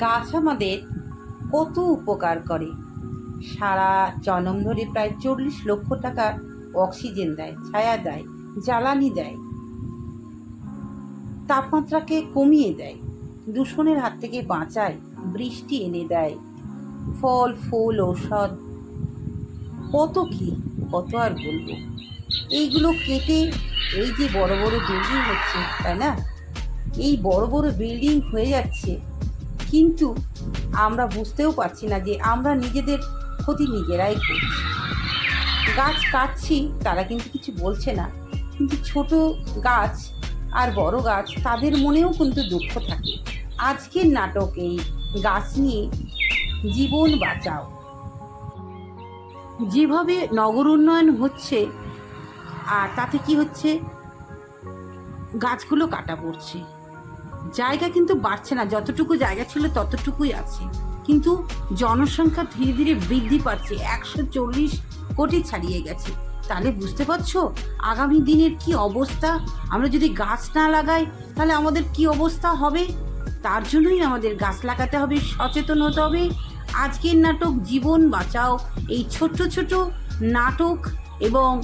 গাছ আমাদের কত উপকার করে। সারা জনম ধরে প্রায় চল্লিশ লক্ষ টাকার অক্সিজেন দেয়, ছায়া দেয়, জ্বালানি দেয়। তাপমাত্রাকে কমিয়ে দেয়, দূষণের হাত থেকে বাঁচায়, বৃষ্টি এনে দেয়, ফল, ফুল, ঔষধ, কত কি, কত আর বলব। এইগুলো কেটে এই যে বড় বড় বিল্ডিং হচ্ছে, তাই না? এই বড় বড় বিল্ডিং হয়ে যাচ্ছে কিন্তু আমরা বুঝতেও পারছি না যে আমরা নিজেদের ক্ষতি নিজেরাই করছি গাছ কাটছি, তারা কিন্তু কিছু বলছে না। কিন্তু ছোট গাছ আর বড় গাছ, তাদের মনেও কিন্তু দুঃখ থাকে। আজকের নাটক এই গাছ নিয়ে জীবন বাঁচাও। যেভাবে নগর উন্নয়ন হচ্ছে, আর তাতে কি হচ্ছে? গাছগুলো কাটা পড়ছে। জায়গা কিন্তু বাড়ছে না, যতটুকু জায়গা ছিল ততটুকুই আছে। কিন্তু জনসংখ্যা ধীরে ধীরে বৃদ্ধি পাচ্ছে, একশো চল্লিশ কোটি ছাড়িয়ে গেছে। তাহলে বুঝতে পারছ? আগামী দিনের কি অবস্থা? আমরা যদি গাছ না লাগাই, তাহলে আমাদের কি অবস্থা হবে? তার জন্যই আমাদের গাছ লাগাতে হবে, সচেতন হতে হবে। আজকের নাটক জীবন বাঁচাও, এই ছোট্ট ছোট নাটক এবং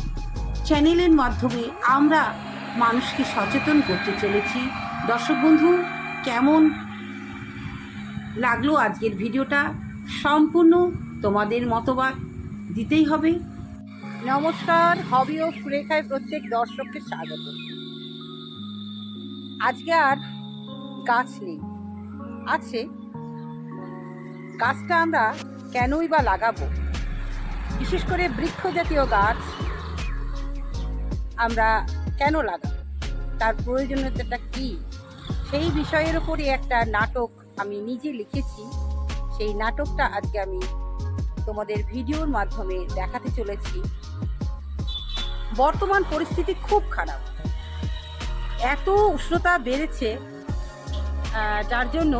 চ্যানেলের মাধ্যমে আমরা মানুষকে সচেতন করতে চলেছি। দর্শক বন্ধু, কেমন লাগল আজকের ভিডিওটা? সম্পূর্ণ তোমাদের মতবাদ দিতেই হবে। নমস্কার, হবি ও সুরেখায় প্রত্যেক দর্শককে স্বাগত। আজকে আর গাছ নেই। আছে। গাছটা আমরা কেনই বা লাগাবো? বিশেষ করে বৃক্ষ জাতীয় গাছ আমরা কেন লাগাবো? তার প্রয়োজনীয়তাটা কী? সেই বিষয়ের উপরই একটা নাটক আমি নিজে লিখেছি। সেই নাটকটা আজকে আমি তোমাদের ভিডিওর মাধ্যমে দেখাতে চলেছি। বর্তমান পরিস্থিতি খুব খারাপ। এত উষ্ণতা বেড়েছে যার জন্য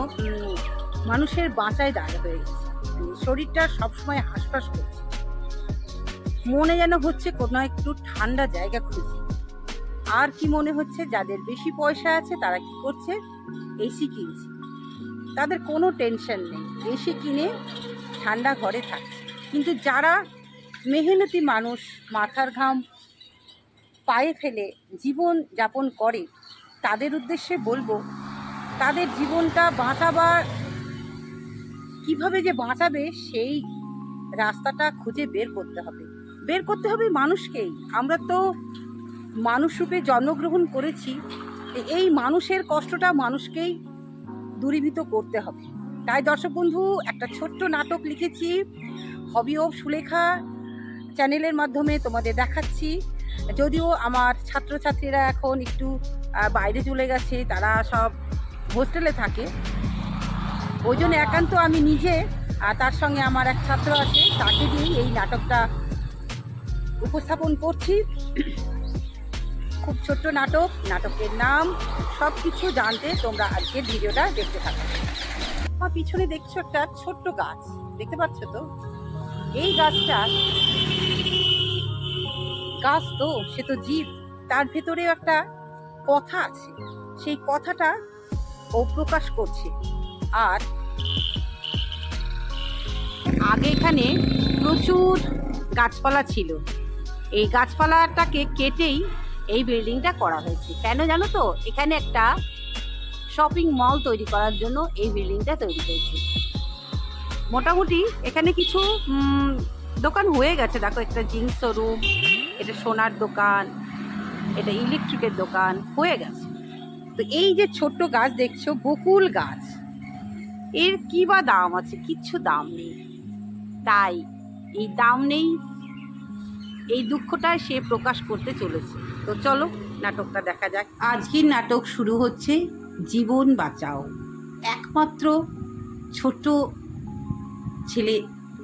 মানুষের বাঁচায় দাঁড় হয়ে গেছে। মানে শরীরটা সবসময় হাসফাস করছে। মনে যেন হচ্ছে কোনো একটু ঠান্ডা জায়গা খুঁজছে। আর কি মনে হচ্ছে যাদের বেশি পয়সা আছে তারা কি করছে? এসি কিনছে। তাদের কোনো টেনশন নেই। এসি কিনে ঠান্ডা ঘরে থাকছে। কিন্তু যারা মেহনতি মানুষ, মাথার ঘাম, পায়ে ফেলে জীবন যাপন করে, তাদের উদ্দেশ্যে বলব, তাদের জীবনটা বাঁচাবার কীভাবে যে বাঁচাবে সেই রাস্তাটা খুঁজে বের করতে হবে। বের করতে হবে মানুষকেই। আমরা তো মানুষ রূপে জন্মগ্রহণ করেছি এই মানুষের কষ্টটা মানুষকেই দূরীভূত করতে হবে। তাই দর্শক বন্ধু, একটা ছোট্ট নাটক লিখেছি, হবি অফ সুলেখা চ্যানেলের মাধ্যমে তোমাদের দেখাচ্ছি। যদিও আমার ছাত্রছাত্রীরা এখন একটু বাইরে চলে গেছে, তারা সব হোস্টেলে থাকে। ওই জন্য একান্ত আমি নিজে আর তার সঙ্গে আমার এক ছাত্র আছে, তাকে দিয়েই এই নাটকটা উপস্থাপন করছি। খুব ছোট্ট নাটক, নাটকের নাম সব কিছু জানতে তোমরা আজকের ভিডিওটা দেখতে থাকো। আমার পিছনে দেখছ একটা ছোট্ট গাছ, দেখতে পাচ্ছ তো? এই গাছটা, গাছ তো, সে তো জীব, তার ভেতরে একটা কথা আছে। সেই কথাটা ও প্রকাশ করছে। আর আগে এখানে প্রচুর গাছপালা ছিল। এই গাছপালাটাকে কেটেই এই বিল্ডিংটা করা হয়েছে। কেন জানো তো? এখানে একটা শপিং মল তৈরি করার জন্য এই বিল্ডিংটা তৈরি হয়েছে। মোটামুটি এখানে কিছু দোকান হয়ে গেছে। দেখো, একটা জিন্স শোরুম এটা সোনার দোকান, এটা ইলেকট্রিকের দোকান, হয়ে গেছে। তো এই যে ছোট্ট গাছ দেখছ, বকুল গাছ, এর কি বা দাম আছে? কিচ্ছু দাম নেই। তাই, এই দাম নেই এই দুঃখটা সে প্রকাশ করতে চলেছে তো চলো নাটকটা দেখা যাক আজকের নাটক শুরু হচ্ছে জীবন বাঁচাও একমাত্র ছোট ছেলে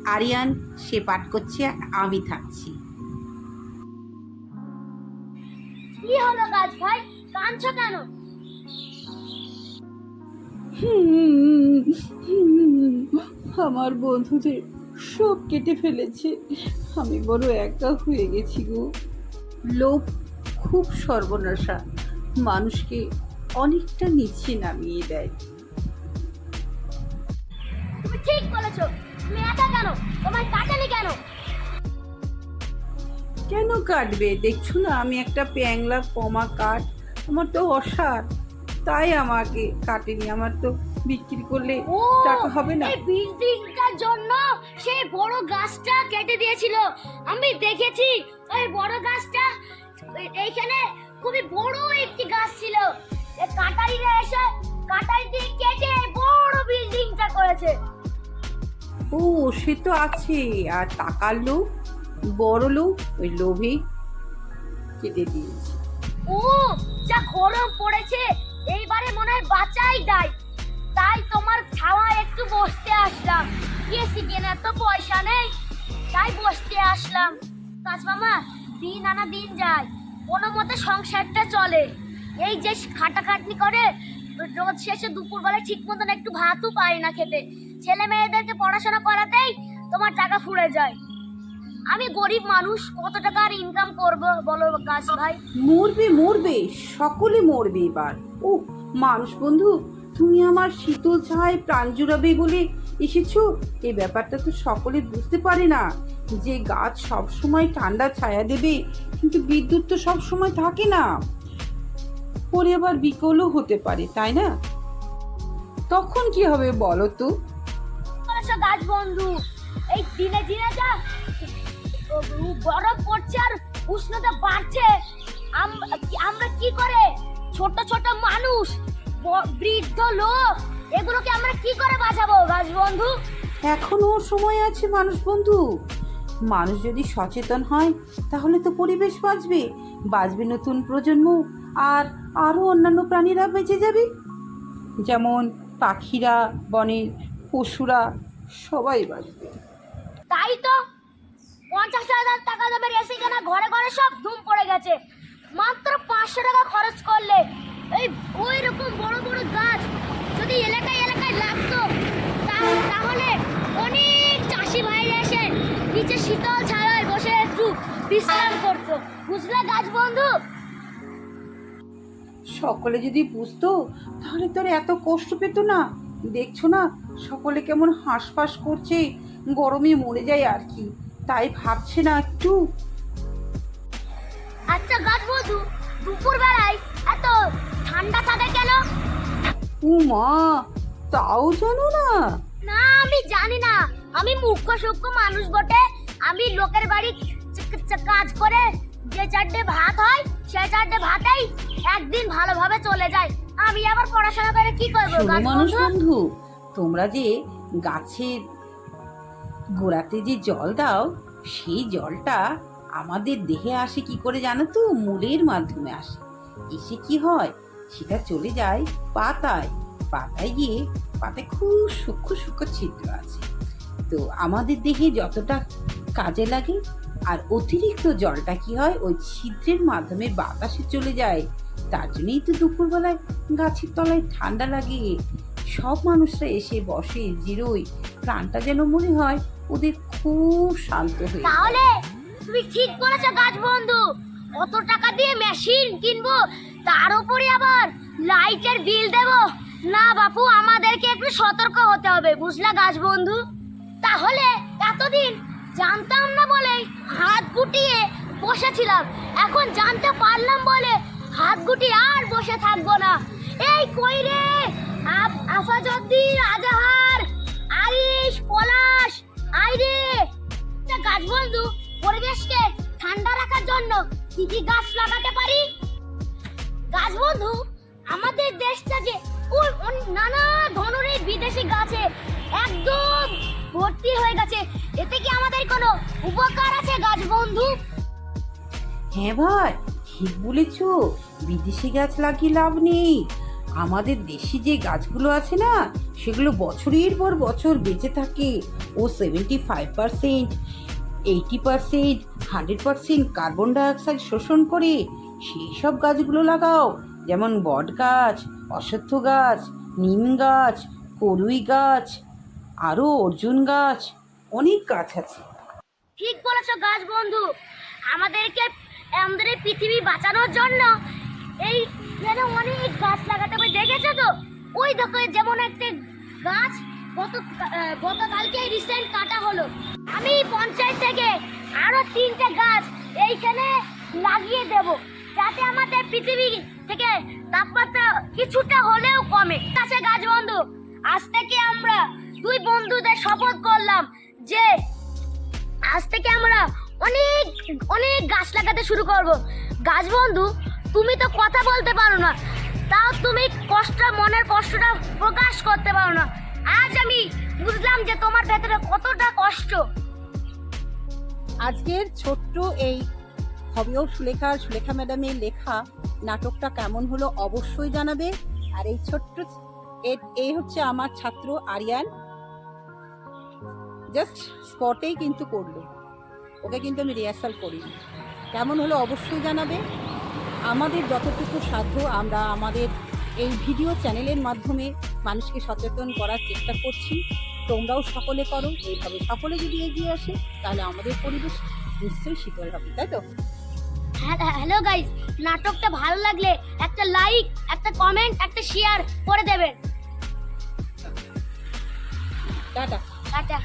আরিয়ান সে পাঠ করছে আমি থাকছি কি হলো গাছ ভাই কাঁদছো কেন আমার বন্ধুদের সব কেটে ফেলেছে আমি বড় একা হয়ে গেছি গো। লোভ খুব সর্বনাশা। মানুষকে অনেকটা নিচে নামিয়ে দেয়। তুমি ঠিক বলেছ। তুমি একা কেন? তোমার কাটালি কেন? কেন কাটবে? দেখছ না আমি একটা প্যাংলা কমা কাঠ। আমার তো অসার। তাই আমাকে কাটেনি। আমার তো বিক্রি করলে টাকা হবে না। এই বিল্ডিংটার জন্য সেই বড় গাছটা কেটে দিয়েছিল। আমি দেখেছি ওই বড় গাছটা এই- এইখানে খুবই বড় একটি গাছ ছিল। কাটারিরা এসে কাটারি দিয়ে কেটে বড় বিল্ডিংটা করেছে। ও সে তো আছে। আর টাকার লোক বড় লোক ওই লোভে কেটে দিয়েছে। ও যা গরম পড়েছে এইবারে মনে হয় বাঁচাই দেয়। তাই তোমার ছাওয়া একটু বসতে আসলাম। এসি কেনার তো পয়সা নেই। তাই বসতে আসলাম। কাজ মামা দিন আনা দিন যায় কোনো মতে সংসারটা চলে। এই যে খাটাখাটনি করে, রোজ শেষে দুপুরবেলা ঠিক মতন একটু ভাতও পায় না খেতে। ছেলে মেয়েদেরকে পড়াশোনা করাতেই তোমার টাকা ফুরে যায়। আমি গরিব মানুষ, কত টাকা আর ইনকাম করব বলো গাছ ভাই? মরবে মরবে। সকলে মরবে এবার। ও মানুষ বন্ধু তুমি আমার শীতল ছায় প্রাণ জুড়াবে বলে এসেছ? এই ব্যাপারটা তো সকলে বুঝতে পারে না। যে গাছ সব সময় ঠান্ডা ছায়া দেবে, কিন্তু বিদ্যুৎ তো সব সময় থাকে না। পরে আবার বিকলও হতে পারে, তাই না? তখন কি হবে বলো তো? গাছ বন্ধু, এই দিনে দিনে যা, বরফ পড়ছে আর উষ্ণতা বাড়ছে। আমরা কি করে? ছোট ছোট মানুষ বৃদ্ধ লোক। এগুলোকে আমরা কি করে বাঁচাবো গাছ বন্ধু এখনও সময় আছে মানুষ বন্ধু। মানুষ যদি সচেতন হয় তাহলে তো পরিবেশ বাঁচবে। বাঁচবে নতুন প্রজন্ম আর আরও অন্যান্য প্রাণীরা বেঁচে যাবে। যেমন পাখিরা বনের পশুরা সবাই বাঁচবে। তাই তো? পঞ্চাশ হাজার টাকা দামের এসি কেনা ঘরে ঘরে সব ধুম পড়ে গেছে। মাত্র পাঁচশো টাকা খরচ করলে এই ওই রকম বড় বড় গাছ যদি এলাকায় এলাকায় লাগতো তাহলে অনেক চাষি ভাইরা এসে নিচে শীতল ছায়ায় বসে একটু বিশ্রাম করতো। বুঝলে গাছ বন্ধু? সকলে যদি বুঝতো তাহলে তো আর এত কষ্ট পেত না। দেখছ না সকলে কেমন হাঁসফাঁস করছে গরমে মরে যায় আর কি। তাই ভাবছে না একটু। আচ্ছা গাছ বন্ধু দুপুর বেলায় এত ঠান্ডা থাকে কেন? ও মা তাও জানো না। না আমি জানি না। আমি মুখ্য সূক্ষ্ম মানুষ বটে। আমি লোকের বাড়ি কাজ করে যে চারটে ভাত হয় সেই চারটে ভাতেই একদিন ভালোভাবে চলে যায়। আমি আবার পড়াশোনা করে কি করব মানুষ? বন্ধু? তোমরা যে গাছের গোড়াতে যে জল দাও সেই জলটা আমাদের দেহে আসে কি করে জানো তো? মূলের মাধ্যমে আসে। এসে কি হয়? সেটা চলে যায় পাতায়। পাতায় গিয়ে পাতায় খুব সূক্ষ্ম সূক্ষ্ম ছিদ্র আছে। তো আমাদের দেহে যতটা কাজে লাগে আর অতিরিক্ত জলটা কি হয়, ওই ছিদ্রের মাধ্যমে বাতাসে চলে যায়। তার জন্যই তো দুপুরবেলায় গাছের তলায় ঠান্ডা লাগে। সব মানুষরা এসে বসে, জিরোই। প্রাণটা যেন মনে হয় ওদের খুব শান্ত হয়ে তাহলে তুমি ঠিক বলেছ গাছ বন্ধু। কত টাকা দিয়ে মেশিন কিনবো তার উপরে আবার লাইটের বিল দেব। না বাপু, আমাদেরকে একটু সতর্ক হতে হবে, বুঝলা গাছ বন্ধু? তাহলে এতদিন জানতাম না বলে হাত গুটিয়ে বসেছিলাম। এখন জানতে পারলাম বলে হাত গুটি আর বসে থাকব না। এই কই রে? আফ- আফাজউদ্দিন আজাহার আরিশ, পলাশ আইরে গাছ বন্ধু, পরিবেশকে ঠান্ডা রাখার জন্য কি কি গাছ লাগাতে পারি? গাছ বন্ধু, আমাদের দেশটা যে নানা ধরনের বিদেশি গাছে একদম ভর্তি হয়ে গেছে। এতে কি আমাদের কোনো উপকার আছে গাছ বন্ধু? হ্যাঁ ভাই, ঠিক বলেছ। বিদেশি গাছ লাগিয়ে লাভ নেই। আমাদের দেশি যে গাছগুলো আছে না, সেগুলো বছরের পর বছর বেঁচে থাকে। ও seventy five percent eighty percent hundred percent carbon dioxide শোষণ করে সেই সব গাছগুলো লাগাও। যেমন বট গাছ, অশ্বত্থ গাছ, নিম গাছ করুই গাছ আরও অর্জুন গাছ, অনেক গাছ আছে। ঠিক বলেছ গাছ বন্ধু। আমাদেরকে, আমাদের এই পৃথিবী বাঁচানোর জন্য এই যেন অনেক গাছ লাগাতে হবে। দেখেছ তো? ওই দেখো যেমন একটা গাছ গত গতকালকে রিসেন্ট কাটা হলো। আমি পঞ্চায়েত থেকে আরও তিনটে গাছ এইখানে লাগিয়ে দেব। যাতে আমাদের পৃথিবী থেকে তাপমাত্রা কিছুটা হলেও কমে। কাছে গাছ বন্ধু, আজ থেকে আমরা দুই বন্ধুদের শপথ করলাম যে আজ থেকে আমরা অনেক অনেক গাছ লাগাতে শুরু করব। গাছ বন্ধু, তুমি তো কথা বলতে পারো না, তাও তুমি কষ্ট, মনের কষ্টটা প্রকাশ করতে পারো না। আজ আমি বুঝলাম যে তোমার ভেতরে কতটা কষ্ট। আজকের ছোট্ট এই হবিও সুলেখা সুলেখা ম্যাডামের লেখা নাটকটা কেমন হলো অবশ্যই জানাবে। আর এই ছোট্ট এই হচ্ছে আমার ছাত্র আরিয়ান। জাস্ট স্পটেই কিন্তু করল। ওকে কিন্তু আমি রিহার্সাল করিনি। কেমন হলো অবশ্যই জানাবে। আমাদের যতটুকু সাধ্য আমরা আমাদের এই ভিডিও চ্যানেলের মাধ্যমে মানুষকে সচেতন করার চেষ্টা করছি। তোমরাও সকলে করো, এইভাবে সকলে যদি এগিয়ে আসে, তাহলে আমাদের পরিবেশ নিশ্চয়ই শীতল হবে, তাই তো? হ্যালো গাইস নাটকটা ভালো লাগলে একটা লাইক একটা কমেন্ট একটা শেয়ার করে দেবেন। টাটা। টাটা।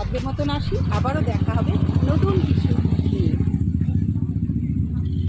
আজকের মতন আসি আবারও দেখা হবে নতুন কিছু।